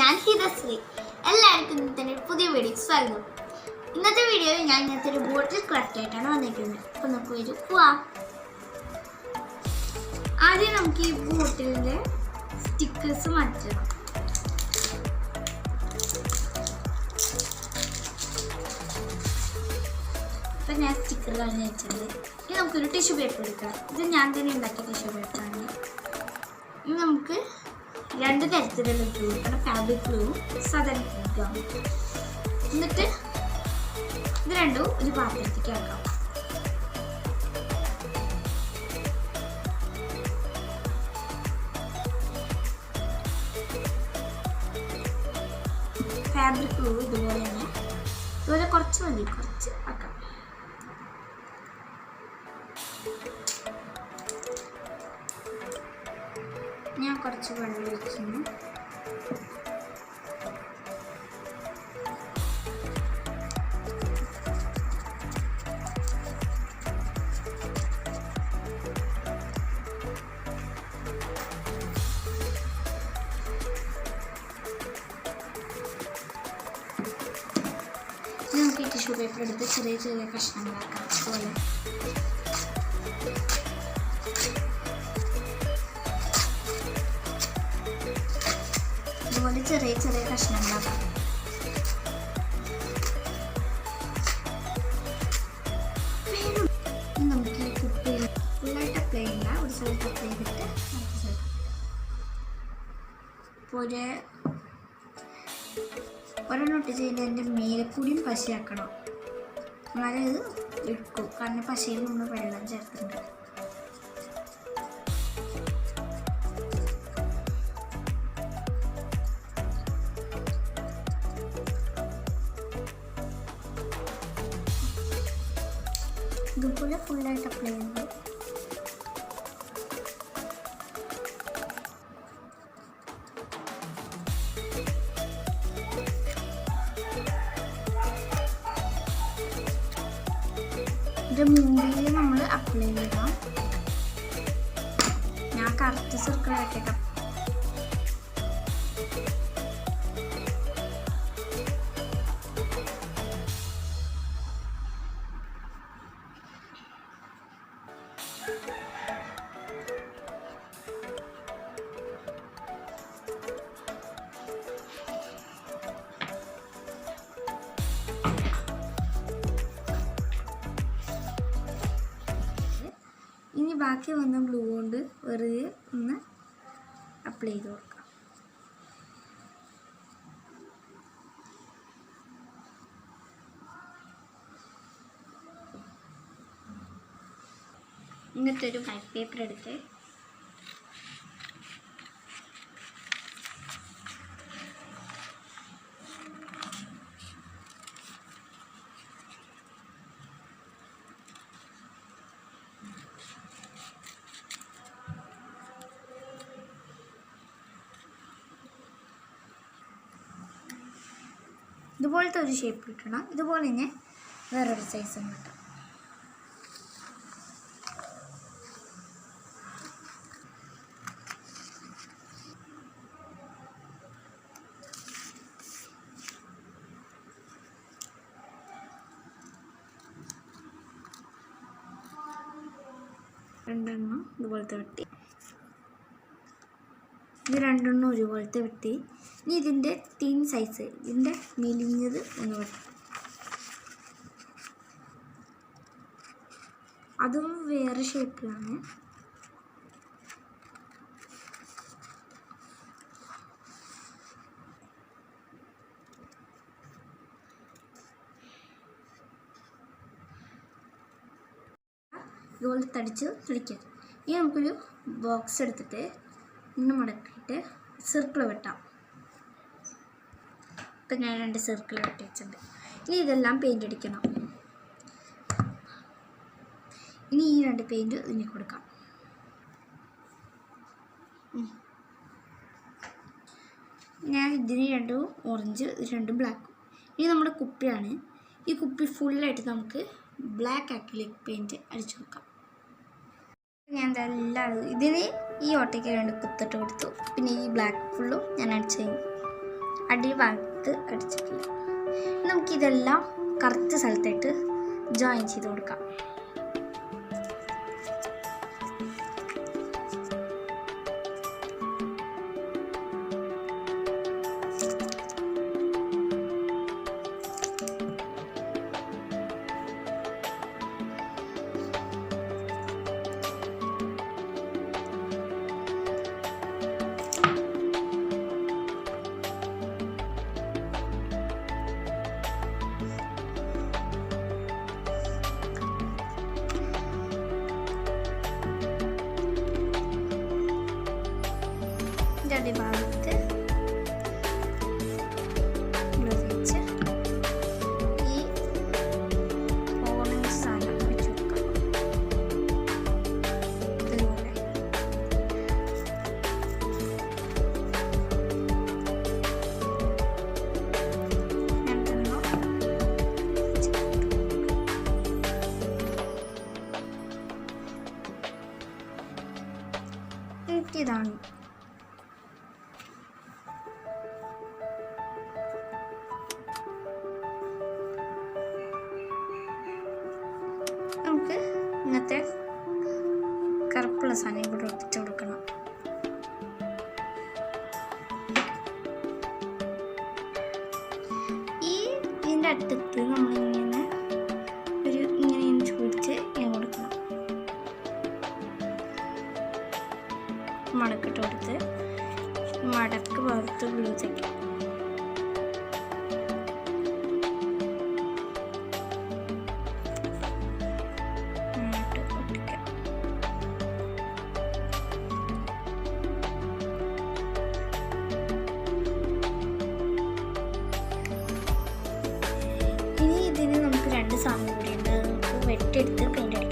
ഞാൻ ഹിതശ്രീ. എല്ലാവർക്കും ഇന്നത്തെ പുതിയ വീഡിയോ സ്വാഗതം. ഇന്നത്തെ വീഡിയോയിൽ ഞാൻ ഇന്നത്തെ ഒരു ബോട്ടിൽ ക്രാഫ്റ്റ് ആയിട്ടാണ് വന്നിരിക്കുന്നത്. അപ്പോൾ നമുക്ക് വരൂ ആദ്യം നമുക്ക് ഈ ബോട്ടിലിന്റെ സ്റ്റിക്കേഴ്സ് മാറ്റണം ഇപ്പം ഞാൻ സ്റ്റിക്കർ കളഞ്ഞ് വെച്ചത് ഇനി നമുക്കൊരു ടിഷ്യൂ പേപ്പർ എടുക്കാം. ഇത് ഞാൻ തന്നെ ഉണ്ടാക്കിയ ടിഷ്യൂ പേപ്പറാണ് ഇനി നമുക്ക് രണ്ട് തരത്തിലുള്ള ഗ്ലൂ ആണ്. ഫാബ്രിക് ഗ്ലൂ ഗ്ലൂ എന്നിട്ട് ഇത് രണ്ടും ഒരു പാത്രത്തേക്ക് ആക്കാം ഫാബ്രിക് ഗ്ലൂ ഇതുപോലെ തന്നെ ഇതുപോലെ കുറച്ച് മതി കുറച്ച്. ഞാൻ കുറച്ച് വെള്ളം ഒഴിക്കുന്നു ഇനി നമുക്ക് ഈ ടിഷ്യൂ പേപ്പർ എടുത്ത് ചെറിയ ചെറിയ കഷ്ണങ്ങളാക്കാം ചെറിയ ചെറിയ കഷ്ണങ്ങളാക്കാം ഇനി നമുക്ക് കുപ്പിയിൽ ഫുള്ളായിട്ട് അപ്ലൈ ചെയ്യില്ല ഒരു സ്ഥലത്ത് അപ്ലൈ ചെയ്തിട്ട് അടുത്ത സ്ഥലത്ത് ഇപ്പോൾ ഒരു ഒരെണ്ണം ഒട്ടിച്ച് കഴിഞ്ഞാൽ അതിന്റെ മേലെക്കൂടിയും പശയാക്കണം. എന്നാലേ ഇത് എടുക്കും കാരണം പശയിൽ നമ്മൾ വെള്ളം ചേർത്തിട്ടുണ്ട് ഇതുപോലെ ഫുള്ളായിട്ട് അപ്ലൈ ചെയ്യുന്നത് ഇത് മുമ്പിൽ നമ്മൾ അപ്ലൈ ചെയ്യണം ഞാൻ കറക്റ്റ് സർക്കിൾ ആക്കിയിട്ട് ഇനി ബാക്കി വന്ന ഗ്ലൂ കൊണ്ട് വെറുതെ ഒന്ന് അപ്ലൈ ചെയ്ത് കൊടുക്കാം. ഇങ്ങനത്തെ ഒരു വൈറ്റ് പേപ്പർ എടുത്ത് ഇതുപോലത്തെ ഒരു ഷേപ്പ് കിട്ടണം ഇതുപോലെ തന്നെ വേറൊരു സൈസും കിട്ടും രണ്ടെണ്ണം ഇതുപോലത്തെ വെട്ടി. ഇത് രണ്ടെണ്ണം ഒരുപോലത്തെ വെട്ടി. ഇനി ഇതിന്റെ തിൻ സൈസ് ഇതിന്റെ മെലിഞ്ഞത് ഒന്ന് വെട്ടി. അതും വേറെ ഷേപ്പിലാണ് ഇതുപോലെ തടിച്ച് തുടിക്കാം ഇനി നമുക്കൊരു ബോക്സ് എടുത്തിട്ട് ഇന്ന് മടക്കിയിട്ട് സർക്കിൾ വെട്ടാം. ഇപ്പം ഞാൻ രണ്ട് സർക്കിൾ വെട്ടി വെച്ചിട്ടുണ്ട്. ഇനി ഇതെല്ലാം പെയിന്റ് അടിക്കണം. ഇനി ഈ രണ്ട് പെയിന്റ് ഇതിന് കൊടുക്കാം. ഞാൻ ഇതിന് രണ്ടും ഓറഞ്ച് രണ്ടും ബ്ലാക്കും ഇനി നമ്മുടെ കുപ്പിയാണ്. ഈ കുപ്പി ഫുള്ളായിട്ട് നമുക്ക് ബ്ലാക്ക് ആക്കിലേക്ക് പെയിന്റ് അടിച്ചു കൊടുക്കാം. ഞാൻ ഇതെല്ലാം ഇതിന് ഈ ഓട്ടയ്ക്ക് രണ്ട് കുത്തിട്ട് കൊടുത്തു. പിന്നെ ഈ ബ്ലാക്ക് ഫുള്ളും ഞാൻ അടിച്ചു കഴിഞ്ഞു. അടിഭാഗത്ത് അടിച്ചിട്ടില്ല. നമുക്കിതെല്ലാം കറുത്ത സ്ഥലത്തായിട്ട് ജോയിൻ ചെയ്ത് കൊടുക്കാം. ഇതിന്റെ അടിഭാഗത്ത് glue വെച്ച് ഈ പോകുന്ന സാധനം വെച്ച് കൊടുക്കാം ഇതുപോലെ രണ്ടെണ്ണം ഇതാണ് നമുക്ക് ഇതിന്റെ അടുത്ത് നമ്മളിങ്ങനെ ഒരു നമുക്ക് വെട്ടിയെടുത്ത്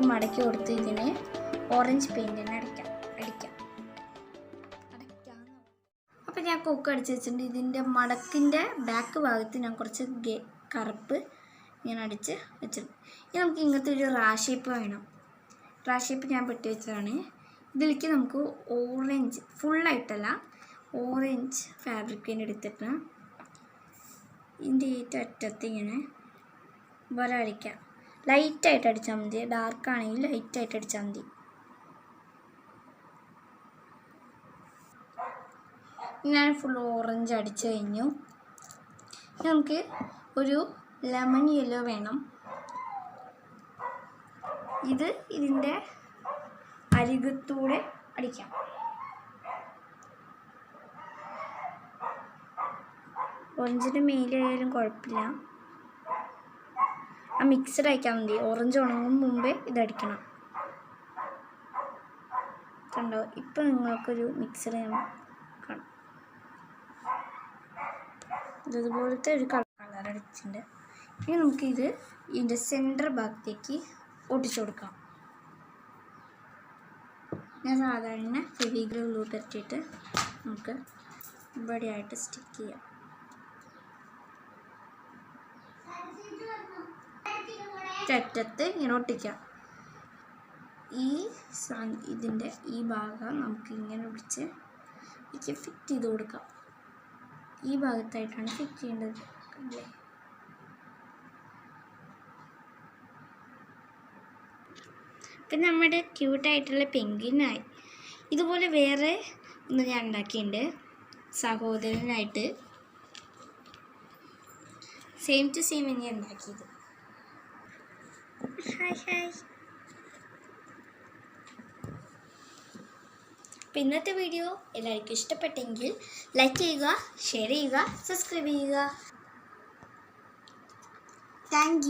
ഇപ്പോഴത്തെ മടക്കി കൊടുത്ത് ഇതിന് ഓറഞ്ച് പെയിന്റിന് അടിക്കാം. അടിക്കാം. അടയ്ക്കാം അപ്പോൾ ഞാൻ കൊക്ക് അടിച്ച് വെച്ചിട്ടുണ്ട്. ഇതിന്റെ മടക്കിന്റെ ബാക്ക് ഭാഗത്ത് ഞാൻ കുറച്ച് ഗെ കറുപ്പ് ഇങ്ങനെ അടിച്ച് വെച്ചിട്ടുണ്ട്. ഇനി നമുക്ക് ഇങ്ങനത്തെ ഒരു റാ ഷേപ്പ് വേണം. റാ ഷേപ്പ് ഞാൻ പെട്ടി വെച്ചതാണ്. ഇതിലേക്ക് നമുക്ക് ഓറഞ്ച് ഫുള്ളായിട്ടല്ല ഓറഞ്ച് ഫാബ്രിക് പെയിന്റ് എടുത്തിട്ട് ഇതിന്റെ ഏറ്റവും അറ്റത്ത് ഇങ്ങനെ വര അടിക്കാം. ലൈറ്റായിട്ട് അടിച്ചാൽ മതി. ഡാർക്ക് ആണെങ്കിൽ ലൈറ്റായിട്ട് അടിച്ചാൽ മതി. ഞാൻ ഫുൾ ഓറഞ്ച് അടിച്ചു കഴിഞ്ഞു. നമുക്ക് ഒരു ലെമൺ യെല്ലോ വേണം. ഇത് ഇതിന്റെ അരികത്തൂടെ അടിക്കാം. ഓറഞ്ചിന്റെ മേലായാലും കുഴപ്പമില്ല. ആ മിക്സഡ് അയക്കാൻ മതി. ഓറഞ്ച് ഉണങ്ങും മുമ്പേ ഇതടിക്കണം. കണ്ടോ? ഇപ്പം നിങ്ങൾക്കൊരു മിക്സഡ് ഞാൻ കാണാം. ഇതുപോലത്തെ ഒരു കളർ കളർ അടിച്ചിട്ടുണ്ട്. ഇനി നമുക്കിത് ഇതിന്റെ സെന്റർ ഭാഗത്തേക്ക് ഒട്ടിച്ചു കൊടുക്കാം. ഞാൻ സാധാരണ പറ്റിയിട്ട് നമുക്ക് ഇവിടെയായിട്ട് സ്റ്റിക്ക് ചെയ്യാം. ചറ്റത്ത് ഇങ്ങനെ ഒട്ടിക്കാം. ഈ ഇതിന്റെ ഈ ഭാഗം നമുക്ക് ഇങ്ങനെ പിടിച്ച് എനിക്ക് ഫിറ്റ് ചെയ്ത് കൊടുക്കാം. ഈ ഭാഗത്തായിട്ടാണ് ഫിറ്റ് ചെയ്യേണ്ടത്. അല്ലേ? ഇപ്പം നമ്മുടെ ക്യൂട്ടായിട്ടുള്ള പെങ്കിനായി. ഇതുപോലെ വേറെ ഒന്ന് ഞാൻ ഉണ്ടാക്കിയിട്ടുണ്ട്. സഹോദരനായിട്ട്. സെയിം ടു സെയിം തന്നെയാണ് ഉണ്ടാക്കിയത്. Hi hi. അപ്പോൾ ഇന്നത്തെ വീഡിയോ എല്ലാവർക്കും ഇഷ്ടപ്പെട്ടെങ്കിൽ ലൈക്ക് ചെയ്യുക ഷെയർ ചെയ്യുക സബ്സ്ക്രൈബ് ചെയ്യുക. താങ്ക്